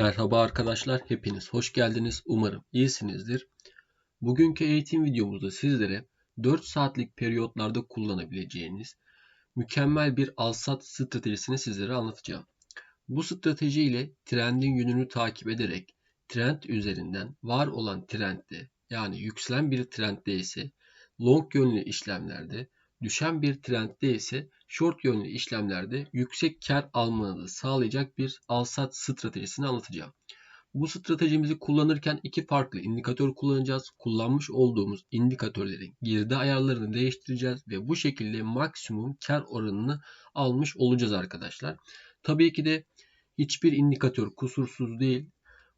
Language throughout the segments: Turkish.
Merhaba arkadaşlar, hepiniz hoş geldiniz. Umarım iyisinizdir. Bugünkü eğitim videomuzda sizlere 4 saatlik periyotlarda kullanabileceğiniz mükemmel bir alsat stratejisini sizlere anlatacağım. Bu strateji ile trendin yönünü takip ederek trend üzerinden var olan trendde yani yükselen bir trendde ise long yönlü işlemlerde, düşen bir trendde ise short yönlü işlemlerde yüksek kar almanızı sağlayacak bir alsat stratejisini anlatacağım. Bu stratejimizi kullanırken iki farklı indikatör kullanacağız. Kullanmış olduğumuz indikatörlerin girdi ayarlarını değiştireceğiz ve bu şekilde maksimum kar oranını almış olacağız arkadaşlar. Tabii ki de hiçbir indikatör kusursuz değil.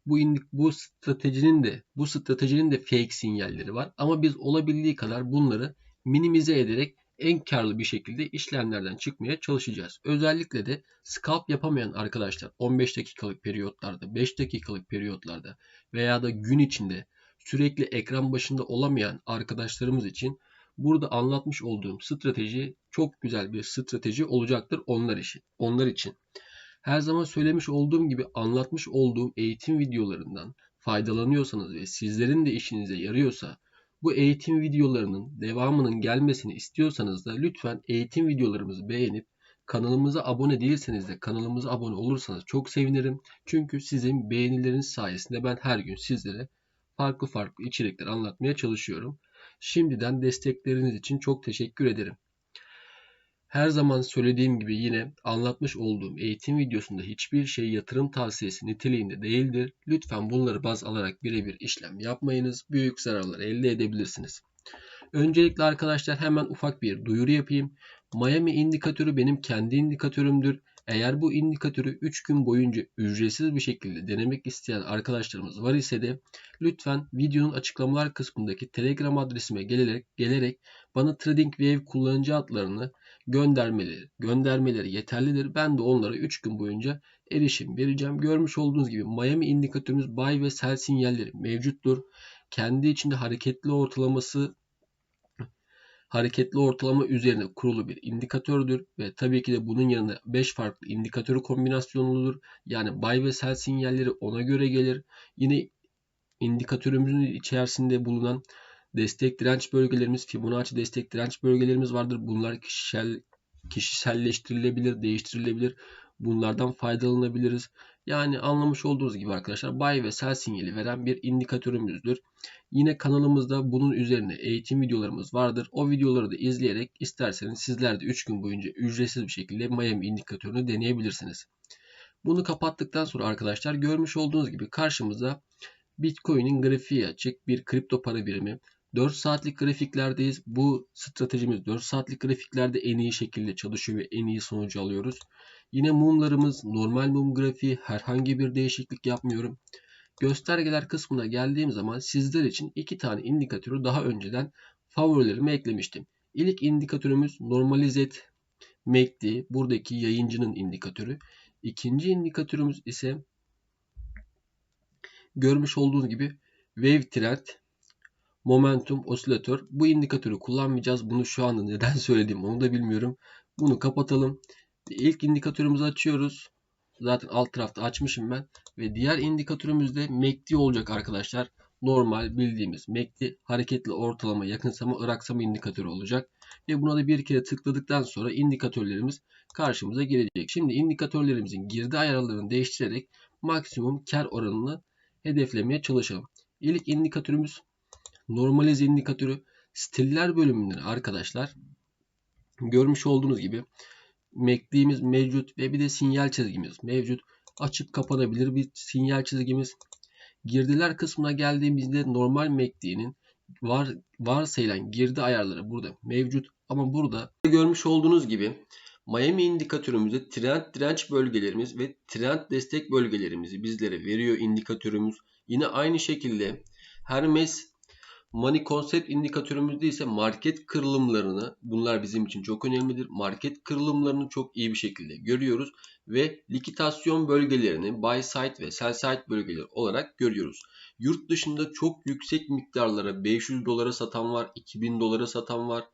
Bu indik, bu stratejinin de bu stratejinin de fake sinyalleri var ama biz olabildiği kadar bunları minimize ederek en karlı bir şekilde işlemlerden çıkmaya çalışacağız. Özellikle de scalp yapamayan arkadaşlar 15 dakikalık periyotlarda, 5 dakikalık periyotlarda veya da gün içinde sürekli ekran başında olamayan arkadaşlarımız için burada anlatmış olduğum strateji çok güzel bir strateji olacaktır onlar için. Onlar için. Her zaman söylemiş olduğum gibi anlatmış olduğum eğitim videolarından faydalanıyorsanız ve sizlerin de işinize yarıyorsa bu eğitim videolarının devamının gelmesini istiyorsanız da lütfen eğitim videolarımızı beğenip kanalımıza abone değilseniz de kanalımıza abone olursanız çok sevinirim. Çünkü sizin beğenileriniz sayesinde ben her gün sizlere farklı farklı içerikler anlatmaya çalışıyorum. Şimdiden destekleriniz için çok teşekkür ederim. Her zaman söylediğim gibi yine anlatmış olduğum eğitim videosunda hiçbir şey yatırım tavsiyesi niteliğinde değildir. Lütfen bunları baz alarak birebir işlem yapmayınız. Büyük zararlar elde edebilirsiniz. Öncelikle arkadaşlar hemen ufak bir duyuru yapayım. Miami indikatörü benim kendi indikatörümdür. Eğer bu indikatörü 3 gün boyunca ücretsiz bir şekilde denemek isteyen arkadaşlarımız var ise de lütfen videonun açıklamalar kısmındaki Telegram adresime gelerek, gelerek bana TradingView kullanıcı adlarını göndermeleri, göndermeleri yeterlidir. Ben de onlara 3 gün boyunca erişim vereceğim. Görmüş olduğunuz gibi Miami indikatörümüz buy ve sell sinyalleri mevcuttur. Kendi içinde hareketli ortalaması hareketli ortalama üzerine kurulu bir indikatördür ve tabii ki de bunun yanında 5 farklı indikatörü kombinasyonludur. Yani buy ve sell sinyalleri ona göre gelir. Yine indikatörümüzün içerisinde bulunan destek direnç bölgelerimiz, Fibonacci destek direnç bölgelerimiz vardır. Bunlar kişisel kişiselleştirilebilir, değiştirilebilir. Bunlardan faydalanabiliriz. Yani anlamış olduğunuz gibi arkadaşlar buy ve sell sinyali veren bir indikatörümüzdür. Yine kanalımızda bunun üzerine eğitim videolarımız vardır. O videoları da izleyerek isterseniz sizler de 3 gün boyunca ücretsiz bir şekilde Miami indikatörünü deneyebilirsiniz. Bunu kapattıktan sonra arkadaşlar görmüş olduğunuz gibi karşımıza Bitcoin'in grafiği açık bir kripto para birimi. 4 saatlik grafiklerdeyiz. Bu stratejimiz 4 saatlik grafiklerde en iyi şekilde çalışıyor ve en iyi sonucu alıyoruz. Yine mumlarımız normal mum grafiği herhangi bir değişiklik yapmıyorum. Göstergeler kısmına geldiğim zaman sizler için iki tane indikatörü daha önceden favorilerime eklemiştim. İlk indikatörümüz normalizet MACD buradaki yayıncının indikatörü. İkinci indikatörümüz ise görmüş olduğunuz gibi Wave Trend Momentum Osilatör. Bu indikatörü kullanmayacağız. Bunu şu anda neden söyledim onu da bilmiyorum. Bunu kapatalım. İlk indikatörümüzü açıyoruz. Zaten alt tarafta açmışım ben. Ve diğer indikatörümüz de MACD olacak arkadaşlar. Normal bildiğimiz MACD hareketli ortalama yakınsama ıraksama indikatörü olacak. Ve buna da bir kere tıkladıktan sonra indikatörlerimiz karşımıza gelecek. Şimdi indikatörlerimizin girdi ayarlarını değiştirerek maksimum kar oranını hedeflemeye çalışalım. İlk indikatörümüz normalize indikatörü stiller bölümünden arkadaşlar görmüş olduğunuz gibi MACD'miz mevcut ve bir de sinyal çizgimiz mevcut. Açıp kapanabilir bir sinyal çizgimiz. Girdiler kısmına geldiğimizde normal MACD'nin var, varsayılan girdi ayarları burada mevcut. Ama burada görmüş olduğunuz gibi Miami indikatörümüzde trend direnç bölgelerimiz ve trend destek bölgelerimizi bizlere veriyor indikatörümüz. Yine aynı şekilde Hermes Money Concept indikatörümüzde ise market kırılımlarını bunlar bizim için çok önemlidir. Market kırılımlarını çok iyi bir şekilde görüyoruz ve likitasyon bölgelerini buy side ve sell side bölgeleri olarak görüyoruz. Yurt dışında çok yüksek miktarlara 500 dolara satan var, 2000 dolara satan var,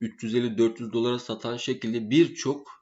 350-400 dolara satan şekilde birçok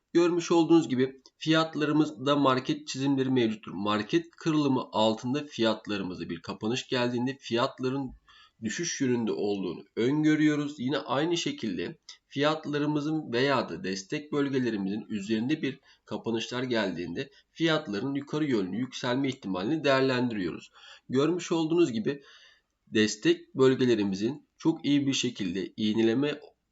Görmüş olduğunuz gibi fiyatlarımızda market çizimleri mevcuttur. Market kırılımı altında fiyatlarımıza bir kapanış geldiğinde fiyatların düşüş yönünde olduğunu öngörüyoruz. Yine aynı şekilde fiyatlarımızın veya da destek bölgelerimizin üzerinde bir kapanışlar geldiğinde fiyatların yukarı yönlü yükselme ihtimalini değerlendiriyoruz. Görmüş olduğunuz gibi destek bölgelerimizin çok iyi bir şekilde iğneleme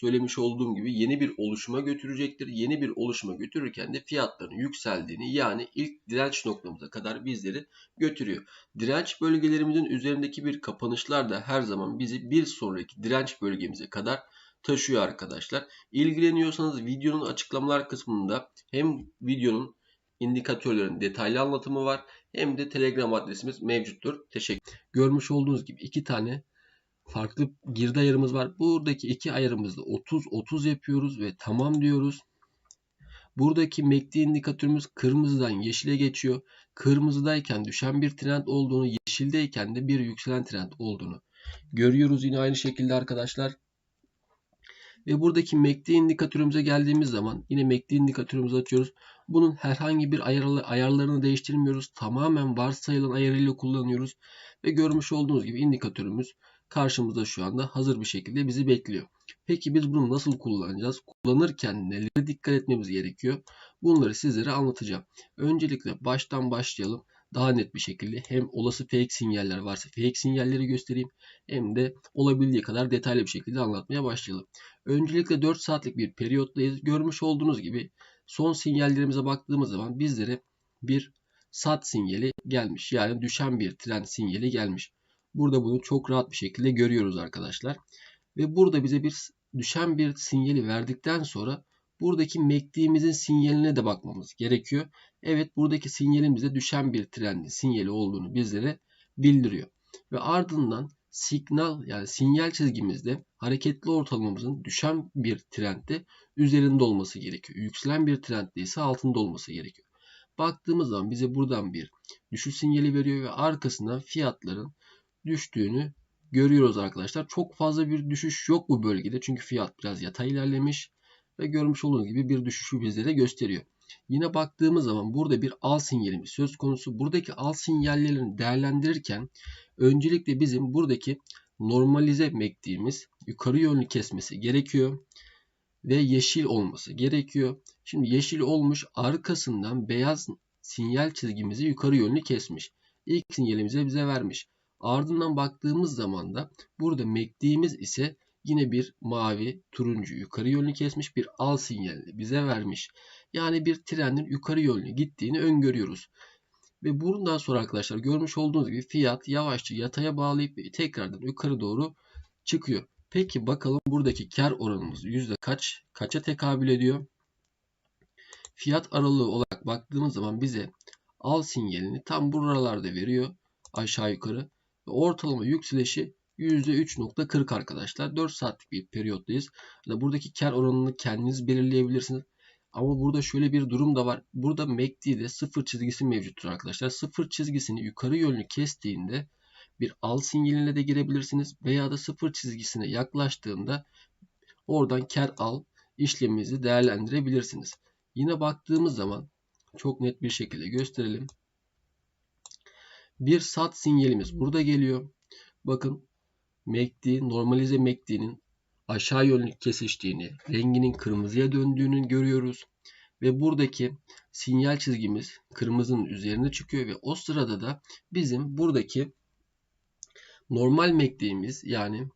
söylemiş olduğum gibi yeni bir oluşuma götürecektir. Yeni bir oluşuma götürürken de fiyatların yükseldiğini yani ilk direnç noktamıza kadar bizleri götürüyor. Direnç bölgelerimizin üzerindeki bir kapanışlar da her zaman bizi bir sonraki direnç bölgemize kadar taşıyor arkadaşlar. İlgileniyorsanız videonun açıklamalar kısmında hem videonun indikatörlerin detaylı anlatımı var hem de Telegram adresimiz mevcuttur. Teşekkür. Görmüş olduğunuz gibi iki tane farklı girdi ayarımız var. Buradaki iki ayarımızda 30-30 yapıyoruz ve tamam diyoruz. Buradaki MACD indikatörümüz kırmızıdan yeşile geçiyor. Kırmızıdayken düşen bir trend olduğunu, yeşildeyken de bir yükselen trend olduğunu görüyoruz yine aynı şekilde arkadaşlar. Ve buradaki MACD indikatörümüze geldiğimiz zaman yine MACD indikatörümüzü açıyoruz. Bunun herhangi bir ayar, ayarlarını değiştirmiyoruz. Tamamen varsayılan ayarıyla kullanıyoruz. Ve görmüş olduğunuz gibi indikatörümüz karşımızda şu anda hazır bir şekilde bizi bekliyor. Peki biz bunu nasıl kullanacağız? Kullanırken nelere dikkat etmemiz gerekiyor? Bunları sizlere anlatacağım. Öncelikle baştan başlayalım. Daha net bir şekilde hem olası fake sinyaller varsa fake sinyalleri göstereyim hem de olabildiği kadar detaylı bir şekilde anlatmaya başlayalım. Öncelikle 4 saatlik bir periyottayız. Görmüş olduğunuz gibi son sinyallerimize baktığımız zaman bizlere bir sat sinyali gelmiş. Yani düşen bir trend sinyali gelmiş. Burada bunu çok rahat bir şekilde görüyoruz arkadaşlar. Ve burada bize bir düşen bir sinyali verdikten sonra buradaki MACD'mizin sinyaline de bakmamız gerekiyor. Evet buradaki sinyalimizde düşen bir trendin sinyali olduğunu bizlere bildiriyor. Ve ardından signal yani sinyal çizgimizde hareketli ortalamamızın düşen bir trendde üzerinde olması gerekiyor. Yükselen bir trendde ise altında olması gerekiyor. Baktığımız zaman bize buradan bir düşüş sinyali veriyor ve arkasından fiyatların düştüğünü görüyoruz arkadaşlar. Çok fazla bir düşüş yok bu bölgede. Çünkü fiyat biraz yatay ilerlemiş. Ve görmüş olduğunuz gibi bir düşüşü bizlere gösteriyor. Yine baktığımız zaman burada bir al sinyalimiz söz konusu. Buradaki al sinyallerini değerlendirirken öncelikle bizim buradaki normalize MACD'miz yukarı yönlü kesmesi gerekiyor. Ve yeşil olması gerekiyor. Şimdi yeşil olmuş arkasından beyaz sinyal çizgimizi yukarı yönlü kesmiş. İlk sinyalimize bize vermiş. Ardından baktığımız zaman da burada MACD'miz ise yine bir mavi, turuncu yukarı yönlü kesmiş bir al sinyalini bize vermiş. Yani bir trendin yukarı yönlü gittiğini öngörüyoruz. Ve bundan sonra arkadaşlar görmüş olduğunuz gibi fiyat yavaşça yataya bağlayıp tekrardan yukarı doğru çıkıyor. Peki bakalım buradaki kar oranımız yüzde kaç kaça tekabül ediyor? Fiyat aralığı olarak baktığımız zaman bize al sinyalini tam buralarda veriyor aşağı yukarı ortalama yükselişi %3.40 arkadaşlar. 4 saatlik bir periyottayız. Buradaki kar oranını kendiniz belirleyebilirsiniz. Ama burada şöyle bir durum da var. Burada MACD'de sıfır çizgisi mevcuttur arkadaşlar. Sıfır çizgisini yukarı yönlü kestiğinde bir al sinyaline de girebilirsiniz. Veya da sıfır çizgisine yaklaştığında oradan kar al işleminizi değerlendirebilirsiniz. Yine baktığımız zaman çok net bir şekilde gösterelim. Bir sat sinyalimiz burada geliyor. Bakın MACD, normalize MACD'nin aşağı yönlü kesiştiğini, renginin kırmızıya döndüğünü görüyoruz. Ve buradaki sinyal çizgimiz kırmızının üzerine çıkıyor ve o sırada da bizim buradaki normal MACD'miz yani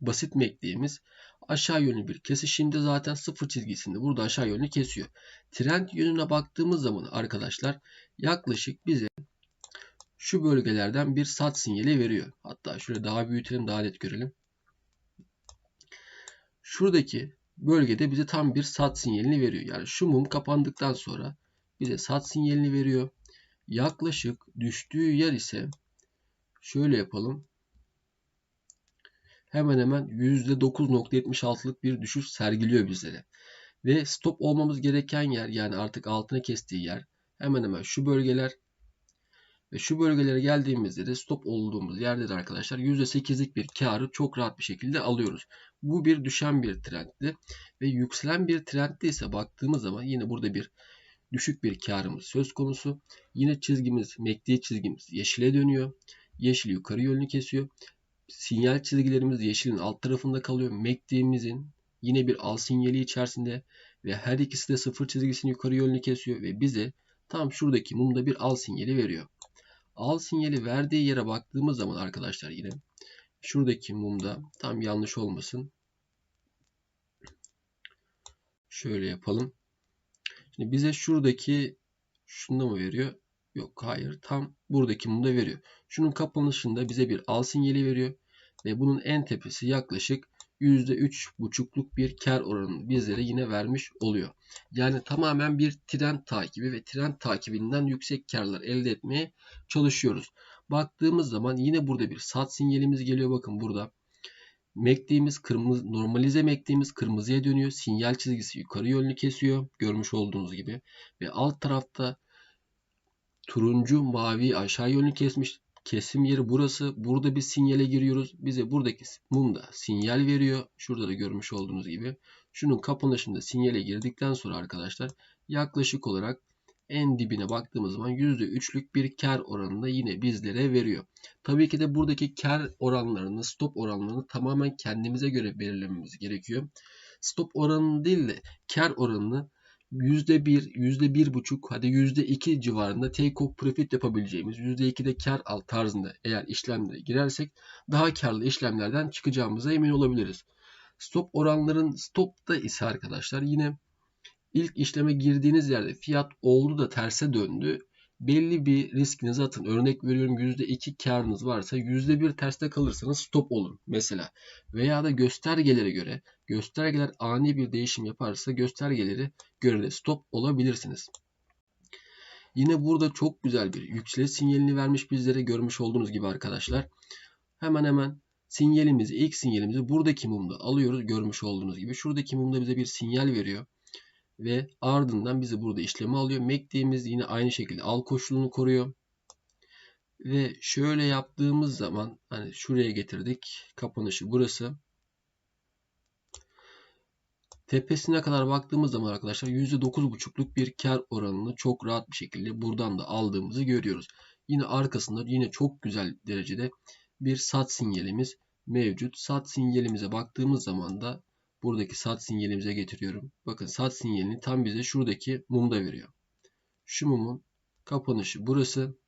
basit MACD'miz aşağı yönlü bir kesişimde zaten sıfır çizgisinde burada aşağı yönlü kesiyor. Trend yönüne baktığımız zaman arkadaşlar yaklaşık bize şu bölgelerden bir sat sinyali veriyor. Hatta şöyle daha büyütelim daha net görelim. Şuradaki bölgede bize tam bir sat sinyalini veriyor. Yani şu mum kapandıktan sonra bize sat sinyalini veriyor. Yaklaşık düştüğü yer ise şöyle yapalım. Hemen hemen %9.76'lık bir düşüş sergiliyor bizlere. Ve stop olmamız gereken yer yani artık altına kestiği yer hemen hemen şu bölgeler ve şu bölgelere geldiğimizde de stop olduğumuz yerde de arkadaşlar %8'lik bir karı çok rahat bir şekilde alıyoruz. Bu bir düşen bir trenddi ve yükselen bir trendde ise baktığımız zaman yine burada bir düşük bir karımız söz konusu. Yine çizgimiz, MACD çizgimiz yeşile dönüyor. Yeşil yukarı yönlü kesiyor. Sinyal çizgilerimiz yeşilin alt tarafında kalıyor. MACD'mizin yine bir al sinyali içerisinde ve her ikisi de sıfır çizgisini yukarı yönlü kesiyor ve bize tam şuradaki mumda bir al sinyali veriyor. Al sinyali verdiği yere baktığımız zaman arkadaşlar yine şuradaki mumda tam yanlış olmasın. Şöyle yapalım. Şimdi bize şuradaki şunda mı veriyor? Yok hayır tam buradaki mumda veriyor. Şunun kapanışında bize bir al sinyali veriyor. Ve bunun en tepesi yaklaşık %3,5'luk bir kar oranını bizlere yine vermiş oluyor. Yani tamamen bir trend takibi ve trend takibinden yüksek karlar elde etmeye çalışıyoruz. Baktığımız zaman yine burada bir sat sinyalimiz geliyor. Bakın burada MACD'miz kırmızı normalize MACD'miz kırmızıya dönüyor. Sinyal çizgisi yukarı yönlü kesiyor. Görmüş olduğunuz gibi. Ve alt tarafta turuncu mavi aşağı yönlü kesmiş kesim yeri burası. Burada bir sinyale giriyoruz. Bize buradaki mumda sinyal veriyor. Şurada da görmüş olduğunuz gibi. Şunun kapanışında sinyale girdikten sonra arkadaşlar yaklaşık olarak en dibine baktığımız zaman %3'lük bir kar oranında yine bizlere veriyor. Tabii ki de buradaki kar oranlarını, stop oranlarını tamamen kendimize göre belirlememiz gerekiyor. Stop oranını değil de kar oranını %1, %1,5 hadi %2 civarında take off profit yapabileceğimiz %2'de kar al tarzında eğer işlemlere girersek daha karlı işlemlerden çıkacağımıza emin olabiliriz. Stop oranların stopta ise arkadaşlar yine ilk işleme girdiğiniz yerde fiyat oldu da terse döndü. Belli bir riskinizi atın. Örnek veriyorum %2 karınız varsa %1 terste kalırsanız stop olun mesela. Veya da göstergelere göre göstergeler ani bir değişim yaparsa göstergeleri göre de stop olabilirsiniz. Yine burada çok güzel bir yükseliş sinyalini vermiş bizlere görmüş olduğunuz gibi arkadaşlar. Hemen hemen sinyalimizi ilk sinyalimizi buradaki mumda alıyoruz görmüş olduğunuz gibi. Şuradaki mumda bize bir sinyal veriyor ve ardından bizi burada işlemi alıyor. MACD'miz yine aynı şekilde al koşulunu koruyor. Ve şöyle yaptığımız zaman hani şuraya getirdik. Kapanışı burası. Tepesine kadar baktığımız zaman arkadaşlar %9,5'luk bir kar oranını çok rahat bir şekilde buradan da aldığımızı görüyoruz. Yine arkasında yine çok güzel derecede bir sat sinyalimiz mevcut. Sat sinyalimize baktığımız zaman da buradaki sat sinyalimize getiriyorum. Bakın sat sinyalini tam bize şuradaki mumda veriyor. Şu mumun kapanışı burası.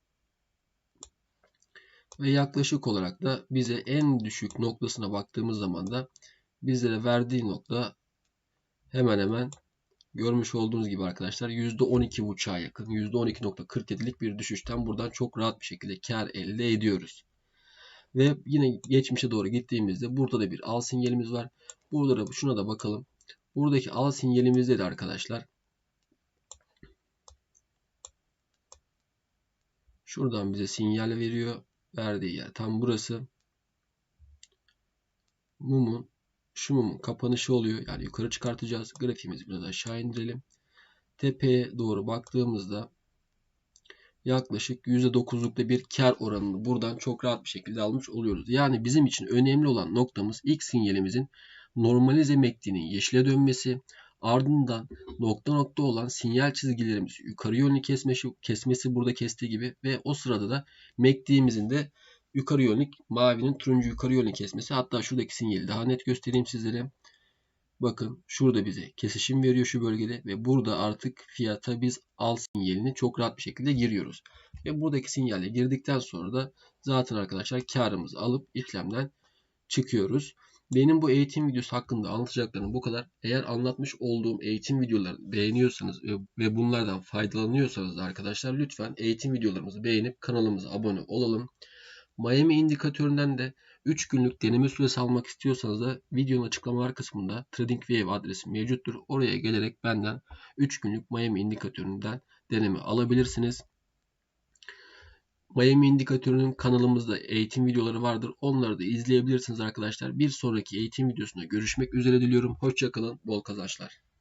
Ve yaklaşık olarak da bize en düşük noktasına baktığımız zaman da bizlere verdiği nokta hemen hemen görmüş olduğunuz gibi arkadaşlar %12.5'a yakın %12.47'lik bir düşüşten buradan çok rahat bir şekilde kar elde ediyoruz. Ve yine geçmişe doğru gittiğimizde burada da bir al sinyalimiz var. Burada da şuna da bakalım. Buradaki al sinyalimizde de arkadaşlar şuradan bize sinyal veriyor. Verdiği yer tam burası. Mumun şu mumun kapanışı oluyor. Yani yukarı çıkartacağız. Grafiğimizi biraz aşağı indirelim. Tepeye doğru baktığımızda yaklaşık %9'lukta bir kar oranını buradan çok rahat bir şekilde almış oluyoruz. Yani bizim için önemli olan noktamız ilk sinyalimizin normalize MACD'nin yeşile dönmesi, ardından nokta nokta olan sinyal çizgilerimiz yukarı yönlü kesmesi, kesmesi burada kestiği gibi ve o sırada da MACD'mizin de yukarı yönlü mavinin turuncu yukarı yönlü kesmesi. Hatta şuradaki sinyali daha net göstereyim sizlere. Bakın şurada bize kesişim veriyor şu bölgede ve burada artık fiyata biz al sinyalini çok rahat bir şekilde giriyoruz. Ve buradaki sinyalle girdikten sonra da zaten arkadaşlar karımızı alıp işlemden çıkıyoruz. Benim bu eğitim videosu hakkında anlatacaklarım bu kadar. Eğer anlatmış olduğum eğitim videoları beğeniyorsanız ve bunlardan faydalanıyorsanız da arkadaşlar lütfen eğitim videolarımızı beğenip kanalımıza abone olalım. Miami indikatöründen de 3 günlük deneme süresi almak istiyorsanız da videonun açıklamalar kısmında TradingView adresi mevcuttur. Oraya gelerek benden 3 günlük Miami indikatöründen deneme alabilirsiniz. Miami indikatörünün kanalımızda eğitim videoları vardır. Onları da izleyebilirsiniz arkadaşlar. Bir sonraki eğitim videosunda görüşmek üzere diliyorum. Hoşçakalın. Bol kazançlar.